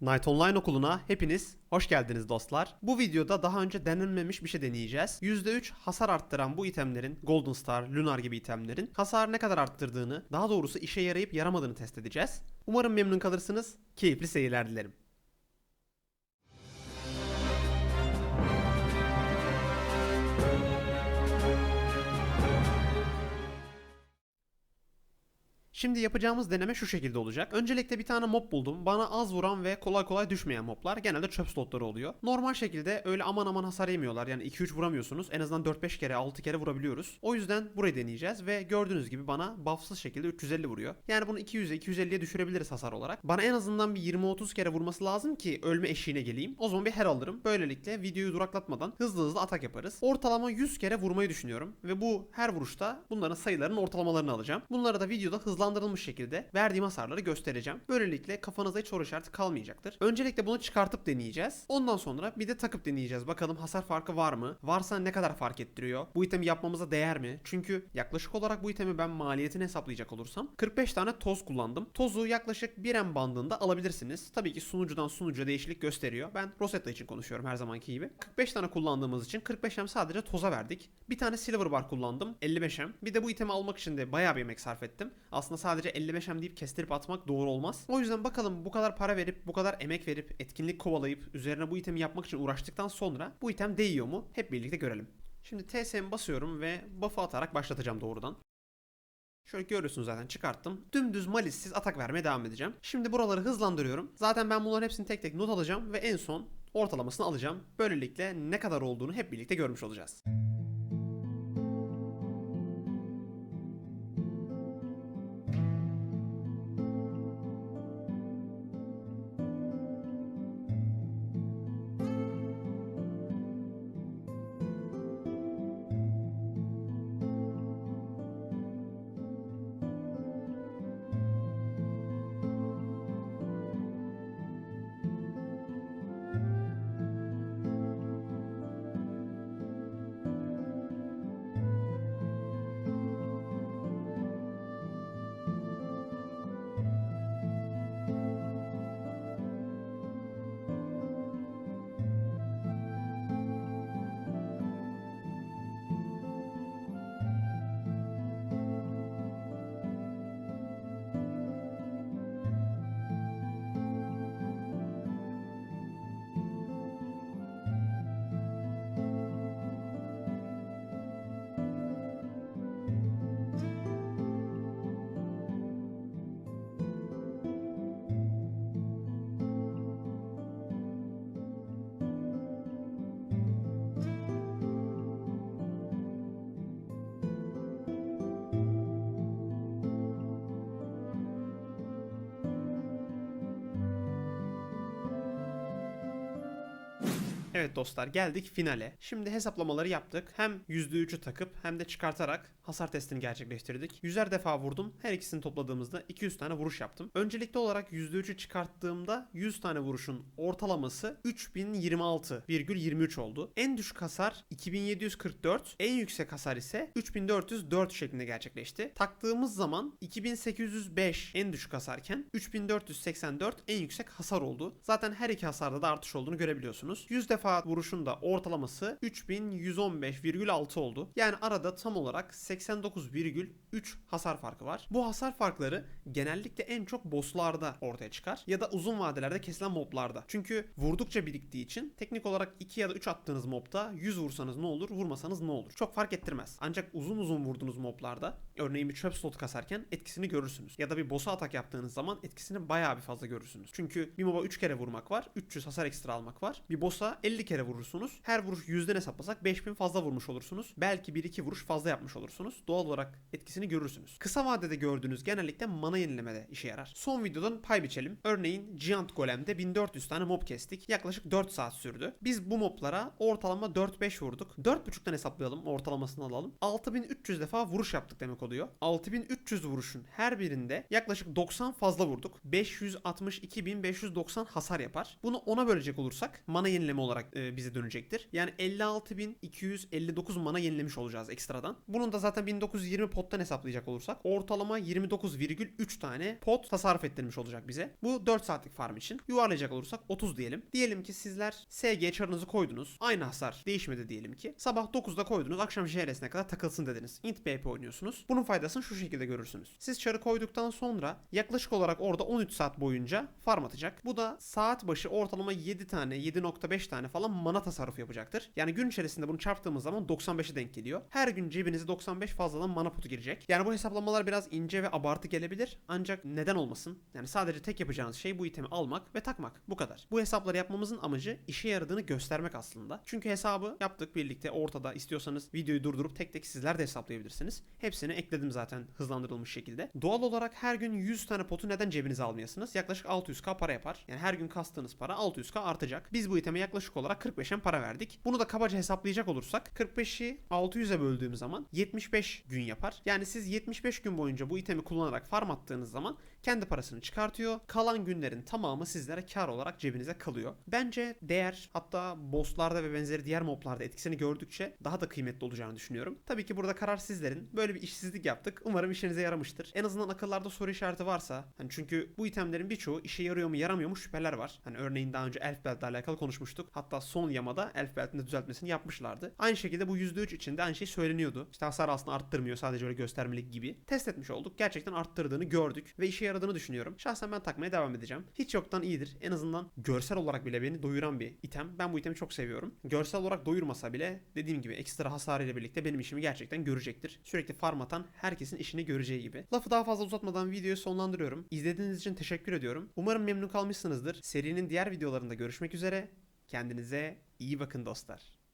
Night Online okuluna hepiniz hoş geldiniz dostlar. Bu videoda daha önce denenmemiş bir şey deneyeceğiz. %3 hasar arttıran bu itemlerin, Golden Star, Lunar gibi itemlerin hasar ne kadar arttırdığını, daha doğrusu işe yarayıp yaramadığını test edeceğiz. Umarım memnun kalırsınız. Keyifli seyirler dilerim. Şimdi yapacağımız deneme şu şekilde olacak. Öncelikle bir tane mob buldum. Bana az vuran ve kolay kolay düşmeyen moblar. Genelde çöp slotları oluyor. Normal şekilde öyle aman aman hasar yemiyorlar. Yani 2-3 vuramıyorsunuz. En azından 4-5 kere 6 kere vurabiliyoruz. O yüzden burayı deneyeceğiz ve gördüğünüz gibi bana buffsız şekilde 350 vuruyor. Yani bunu 200'e 250'ye düşürebiliriz hasar olarak. Bana en azından bir 20-30 kere vurması lazım ki ölme eşiğine geleyim. O zaman bir her alırım. Böylelikle videoyu duraklatmadan hızlı hızlı atak yaparız. Ortalama 100 kere vurmayı düşünüyorum. Ve bu her vuruşta bunların sayılarının ortalamalarını alacağım. Bunları da videoda hızlandırılmış şekilde verdiğim hasarları göstereceğim. Böylelikle kafanızda hiç soru işareti kalmayacaktır. Öncelikle bunu çıkartıp deneyeceğiz. Ondan sonra bir de takıp deneyeceğiz. Bakalım hasar farkı var mı? Varsa ne kadar fark ettiriyor? Bu itemi yapmamıza değer mi? Çünkü yaklaşık olarak bu itemi ben maliyetini hesaplayacak olursam 45 tane toz kullandım. Tozu yaklaşık 1 M bandında alabilirsiniz. Tabii ki sunucudan sunucuya değişiklik gösteriyor. Ben Rosetta için konuşuyorum her zamanki gibi. 45 tane kullandığımız için 45 M sadece toza verdik. Bir tane Silver Bar kullandım. 55 M. Bir de bu itemi almak için de bayağı bir emek sarf ettim. Aslında sadece 55 M deyip kestirip atmak doğru olmaz. O yüzden bakalım bu kadar para verip, bu kadar emek verip, etkinlik kovalayıp, üzerine bu itemi yapmak için uğraştıktan sonra bu item değiyor mu? Hep birlikte görelim. Şimdi TSM basıyorum ve buff'ı atarak başlatacağım doğrudan. Şöyle görüyorsunuz zaten çıkarttım. Dümdüz malissiz atak vermeye devam edeceğim. Şimdi buraları hızlandırıyorum. Zaten ben bunların hepsini tek tek not alacağım ve en son ortalamasını alacağım. Böylelikle ne kadar olduğunu hep birlikte görmüş olacağız. Evet dostlar geldik finale. Şimdi hesaplamaları yaptık. Hem %3'ü takıp hem de çıkartarak hasar testini gerçekleştirdik. Yüzer defa vurdum. Her ikisini topladığımızda 200 tane vuruş yaptım. Öncelikli olarak %3'ü çıkarttığımda 100 tane vuruşun ortalaması 3026,23 oldu. En düşük hasar 2744, en yüksek hasar ise 3404 şeklinde gerçekleşti. Taktığımız zaman 2805 en düşük hasarken 3484 en yüksek hasar oldu. Zaten her iki hasarda da artış olduğunu görebiliyorsunuz. 100 defa vuruşun da ortalaması 3115,6 oldu. Yani arada tam olarak 89,3 hasar farkı var. Bu hasar farkları genellikle en çok bosslarda ortaya çıkar ya da uzun vadelerde kesilen moblarda. Çünkü vurdukça biriktiği için teknik olarak 2 ya da 3 attığınız mobda 100 vursanız ne olur, vurmasanız ne olur? Çok fark ettirmez. Ancak uzun uzun vurduğunuz moblarda örneğin bir çöp slot kasarken etkisini görürsünüz. Ya da bir boss'a atak yaptığınız zaman etkisini bayağı bir fazla görürsünüz. Çünkü bir moba 3 kere vurmak var, 300 hasar ekstra almak var. Bir boss'a 50 kere vurursunuz. Her vuruş yüzden hesaplasak 5000 fazla vurmuş olursunuz. Belki 1-2 vuruş fazla yapmış olursunuz. Doğal olarak etkisini görürsünüz. Kısa vadede gördüğünüz genellikle mana yenilemede işe yarar. Son videodan pay biçelim. Örneğin Giant Golem'de 1400 tane mob kestik. Yaklaşık 4 saat sürdü. Biz bu moblara ortalama 4-5 vurduk. 4.5'tan hesaplayalım. Ortalamasını alalım. 6300 defa vuruş yaptık demek oluyor. 6300 vuruşun her birinde yaklaşık 90 fazla vurduk. 562.590 hasar yapar. Bunu 10'a bölecek olursak mana yenileme olarak e, bize dönecektir. Yani 56.259 mana yenilemiş olacağız ekstradan. Bunun da zaten zaten 1920 pottan hesaplayacak olursak ortalama 29,3 tane pot tasarruf ettirmiş olacak bize. Bu 4 saatlik farm için. Yuvarlayacak olursak 30 diyelim. Diyelim ki sizler SG çarınızı koydunuz. Aynı hasar değişmedi diyelim ki. Sabah 9'da koydunuz. Akşam JRS'ine kadar takılsın dediniz. Int BP oynuyorsunuz. Bunun faydasını şu şekilde görürsünüz. Siz çarı koyduktan sonra yaklaşık olarak orada 13 saat boyunca farm atacak. Bu da saat başı ortalama 7 tane 7.5 tane falan mana tasarrufu yapacaktır. Yani gün içerisinde bunu çarptığımız zaman 95'e denk geliyor. Her gün cebinize 95 fazladan mana potu girecek. Yani bu hesaplamalar biraz ince ve abartı gelebilir. Ancak neden olmasın? Yani sadece tek yapacağınız şey bu itemi almak ve takmak. Bu kadar. Bu hesapları yapmamızın amacı işe yaradığını göstermek aslında. Çünkü hesabı yaptık birlikte ortada. İstiyorsanız videoyu durdurup tek tek sizler de hesaplayabilirsiniz. Hepsini ekledim zaten hızlandırılmış şekilde. Doğal olarak her gün 100 tane potu neden cebinize almayasınız? Yaklaşık 600k para yapar. Yani her gün kastığınız para 600k artacak. Biz bu iteme yaklaşık olarak 45'en para verdik. Bunu da kabaca hesaplayacak olursak 45'i 600'e böldüğüm zaman 75 gün yapar. Yani siz 75 gün boyunca bu itemi kullanarak farm attığınız zaman kendi parasını çıkartıyor. Kalan günlerin tamamı sizlere kar olarak cebinize kalıyor. Bence değer hatta bosslarda ve benzeri diğer moblarda etkisini gördükçe daha da kıymetli olacağını düşünüyorum. Tabii ki burada karar sizlerin. Böyle bir işsizlik yaptık. Umarım işinize yaramıştır. En azından akıllarda soru işareti varsa hani çünkü bu itemlerin birçoğu işe yarıyor mu yaramıyor mu şüpheler var. Hani örneğin daha önce Elf Belt'le alakalı konuşmuştuk. Hatta son yamada Elf Belt'in de düzeltmesini yapmışlardı. Aynı şekilde bu %3 için de aynı şey söyleniyordu. İşte hasar aslında arttırmıyor sadece öyle göstermelik gibi. Test etmiş olduk. Gerçekten arttırdığını gördük ve işe yaradığını düşünüyorum. Şahsen ben takmaya devam edeceğim. Hiç yoktan iyidir. En azından görsel olarak bile beni doyuran bir item. Ben bu itemi çok seviyorum. Görsel olarak doyurmasa bile dediğim gibi ekstra hasar ile birlikte benim işimi gerçekten görecektir. Sürekli farm atan herkesin işini göreceği gibi. Lafı daha fazla uzatmadan videoyu sonlandırıyorum. İzlediğiniz için teşekkür ediyorum. Umarım memnun kalmışsınızdır. Serinin diğer videolarında görüşmek üzere. Kendinize iyi bakın dostlar.